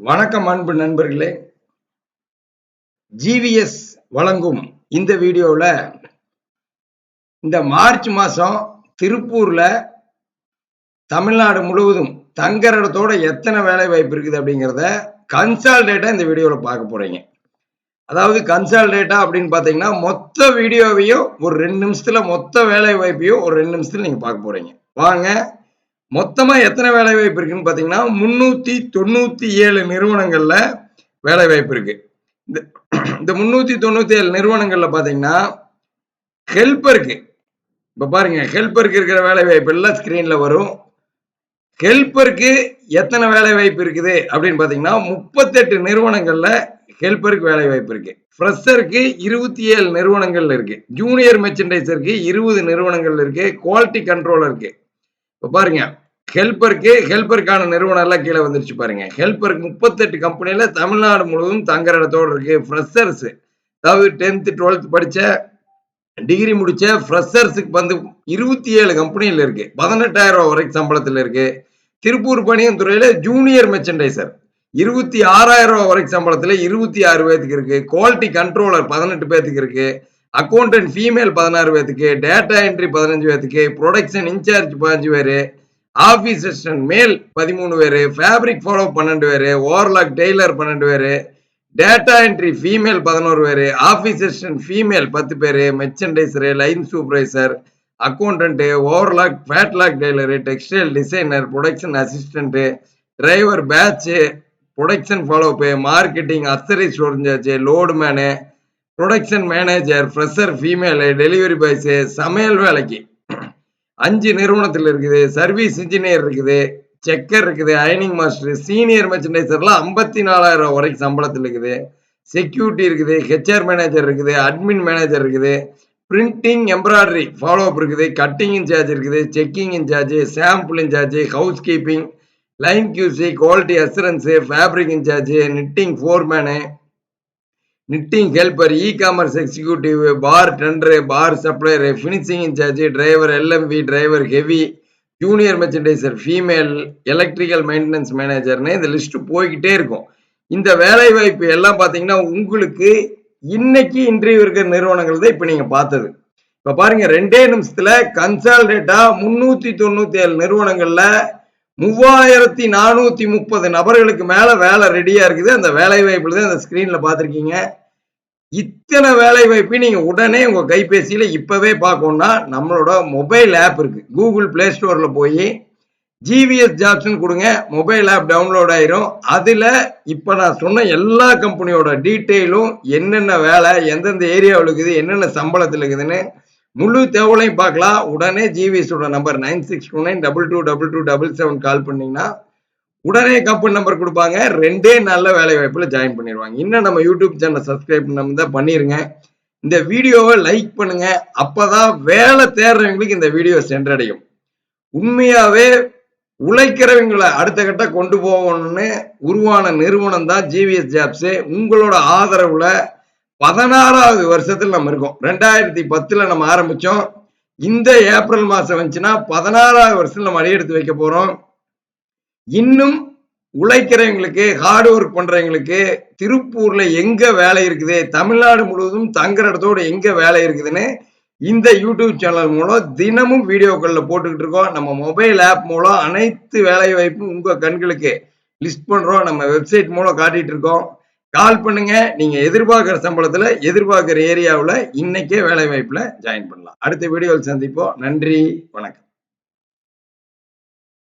வணக்கம் அன்பு நண்பர்களே. ஜிவிஎஸ் வழங்கும் இந்த வீடியோவில் இந்த மார்ச் மாதம் திருப்பூரில் தமிழ்நாடு முழுவதும் தங்குற இடத்தோட எத்தனை வேலை வாய்ப்பு இருக்குது அப்படிங்கிறத கன்சால்டேட்டாக இந்த வீடியோவில் பார்க்க போகிறீங்க அதாவது கன்சால்டேட்டா அப்படின்னு பார்த்தீங்கன்னா மொத்த வீடியோவையும் ஒரு ரெண்டு நிமிஷத்தில் மொத்த வேலை வாய்ப்பையும் ஒரு ரெண்டு நிமிஷத்தில் நீங்கள் பார்க்க போகிறீங்க வாங்க மொத்தமா எத்தனை வேலை வாய்ப்பு இருக்குன்னு பாத்தீங்கன்னா முன்னூத்தி தொண்ணூத்தி ஏழு நிறுவனங்கள்ல வேலை வாய்ப்பு இருக்கு. இந்த இந்த முன்னூத்தி தொண்ணூத்தி ஏழு நிறுவனங்கள்ல பாத்தீங்கன்னா ஹெல்ப்பருக்கு இப்ப பாருங்க ஹெல்ப்பருக்கு இருக்கிற வேலை வாய்ப்பு எல்லாம் ஸ்கிரீன்ல வரும். ஹெல்ப்பருக்கு எத்தனை வேலை வாய்ப்பு இருக்குது அப்படின்னு பாத்தீங்கன்னா முப்பத்தெட்டு நிறுவனங்கள்ல ஹெல்ப்பருக்கு வேலை வாய்ப்பு இருக்கு. ஃப்ரெஷருக்கு இருபத்தி ஏழு நிறுவனங்கள் இருக்கு. ஜூனியர் மெர்ச்சன்டைசருக்கு இருபது நிறுவனங்கள் இருக்கு. குவாலிட்டி கண்ட்ரோல் இருக்கு இப்போ பாருங்க ஹெல்பருக்கு ஹெல்பருக்கான நிறுவனம் எல்லாம் கீழே வந்துருச்சு பாருங்க. ஹெல்பருக்கு முப்பத்தெட்டு கம்பெனியில தமிழ்நாடு முழுவதும் தங்குற இடத்தோடு இருக்கு. ஃப்ரெஷர்ஸ் அதாவது டென்த்து டுவெல்த் படிச்ச டிகிரி முடிச்ச ஃப்ரெஷர்ஸுக்கு வந்து இருபத்தி ஏழு கம்பெனியில் இருக்கு. பதினெட்டாயிரம் ரூபா வரைக்கும் சம்பளத்தில் இருக்கு. திருப்பூர் பணியம் துறையில ஜூனியர் மெர்ச்சன்டைசர் இருபத்தி ஆறாயிரம் ரூபா வரைக்கும் சம்பளத்தில் இருபத்தி ஆறு பேத்துக்கு இருக்கு. குவாலிட்டி கண்ட்ரோலர் பதினெட்டு பேத்துக்கு இருக்கு. அக்கௌண்டன்ட் ஃபீமேல் பதினாறு பேத்துக்கு. டேட்டா என்ட்ரி பதினஞ்சு பேத்துக்கு. ப்ரொடக்ஷன் இன்சார்ஜ் பதினஞ்சு பேர். ஆஃபீஸ் அசிஸ்டன்ட் மேல் பதிமூணு பேர் ஃபேப்ரிக் ஃபாலோ பன்னெண்டு பேர் ஓவர்லாக் டெய்லர் பன்னெண்டு பேர் டேட்டா என்ட்ரி ஃபீமேல் பதினோரு பேர் ஆஃபீஸ் அசிஸ்டன்ட் ஃபீமேல் பத்து பேர் merchandiser line supervisor accountant overlock flatlock tailor textile designer production assistant driver batch production follow up marketing அசரி storage load man production manager fresher female delivery boys சமையல் வேலைக்கு. அஞ்சு நிறுவனத்தில் இருக்குது service engineer இருக்குது checker இருக்குது அயனிங் master senior மெர்ச்சன்டைசர்லாம் ஐம்பத்தி நாலாயிரம் வரைக்கும் சம்பளத்தில் இருக்குது. செக்யூரிட்டி இருக்குது ஹெச்ஆர் மேனேஜர் இருக்குது அட்மின் மேனேஜர் இருக்குது. பிரிண்டிங் எம்ப்ராய்டரி ஃபாலோ அப் இருக்குது கட்டிங் இன்சார்ஜ் இருக்குது checking incharge sample incharge housekeeping line QC quality assurance fabric incharge knitting foreman knitting helper e commerce executive bartender bar supplier finishing incharge driver LMV driver heavy junior merchandiser female electrical maintenance மேனேஜர்னு இந்த list போய்கிட்டே இருக்கும். இந்த வேலை வாய்ப்பு எல்லாம் பார்த்தீங்கன்னா உங்களுக்கு இன்னைக்கு இன்டர்வியூ இருக்கிற நிறுவனங்கள் தான் இப்போ நீங்கள் பார்த்தது. இப்போ பாருங்க ரெண்டே நிமிஷத்தில் கன்சால்டேட்டாக முந்நூற்றி தொண்ணூற்றி ஏழு நிறுவனங்களில் மூவாயிரத்தி நானூத்தி முப்பது நபர்களுக்கு மேல வேலை ரெடியா இருக்குது. அந்த வேலை வாய்ப்புல தான் அந்த ஸ்கிரீன்ல பாத்திருக்கீங்க இத்தனை வேலை வாய்ப்பு நீங்க உடனே உங்க கைபேசியில இப்பவே பார்க்கணும்னா நம்மளோட மொபைல் ஆப் இருக்கு. கூகுள் பிளே ஸ்டோர்ல போய் ஜிவிஎஸ் ஜாப்ஸ்னு கொடுங்க. மொபைல் ஆப் டவுன்லோட் ஆயிரும். அதுல இப்ப நான் சொன்ன எல்லா கம்பெனியோட டீட்டெயிலும் என்னென்ன வேலை எந்தெந்த ஏரியாவில் இருக்குது என்னென்ன சம்பளத்தில் இருக்குதுன்னு முழு தகவலையும் பார்க்கலாம் உடனே ஜிவிஎஸோட number nine six two nine double two double two double seven call பண்ணீங்கன்னா உடனே கம்பெனி நம்பர் கொடுப்பாங்க. ரெண்டே நல்ல வேலை வாய்ப்பில் ஜாயின் பண்ணிடுவாங்க. இன்னும் நம்ம யூடியூப் சேனல் சப்ஸ்கிரைப் நம்ம தான் பண்ணிருங்க. இந்த வீடியோவை லைக் பண்ணுங்க. அப்பதான் வேலை தேடுறவங்களுக்கு இந்த வீடியோ சென்றடையும். உண்மையாவே உழைக்கிறவங்களை அடுத்த கட்ட கொண்டு போகணும்னு உருவான நிறுவனம் தான் ஜிவிஎஸ் ஜாப்ஸு உங்களோட ஆதரவுல பதினாறாவது வருஷத்துல நம்ம இருக்கோம். ரெண்டாயிரத்தி பத்துல நம்ம ஆரம்பிச்சோம். இந்த ஏப்ரல் மாசம் வந்துச்சுன்னா பதினாறாவது வருஷத்துல நம்ம அடியெடுத்து வைக்க போறோம். இன்னும் உழைக்கிறவங்களுக்கு ஹார்ட் ஒர்க் பண்றவங்களுக்கு திருப்பூர்ல எங்க வேலை இருக்குது தமிழ்நாடு முழுவதும் தங்குற இடத்தோட எங்க வேலை இருக்குதுன்னு இந்த யூடியூப் சேனல் மூலம் தினமும் வீடியோக்களில் போட்டுக்கிட்டு இருக்கோம். நம்ம மொபைல் ஆப் மூலம் அனைத்து வேலை வாய்ப்பும் உங்க கண்களுக்கு லிஸ்ட் பண்றோம். நம்ம வெப்சைட் மூலம் காட்டிட்டு இருக்கோம். கால் பண்ணுங்க. நீங்க எதிர்பார்க்கிற சம்பளத்துல எதிர்பார்க்கிற ஏரியாவில் இன்னைக்கே வேலை வாய்ப்புல ஜாயின் பண்ணலாம். அடுத்த வீடியோவில் சந்திப்போம். நன்றி. வணக்கம்.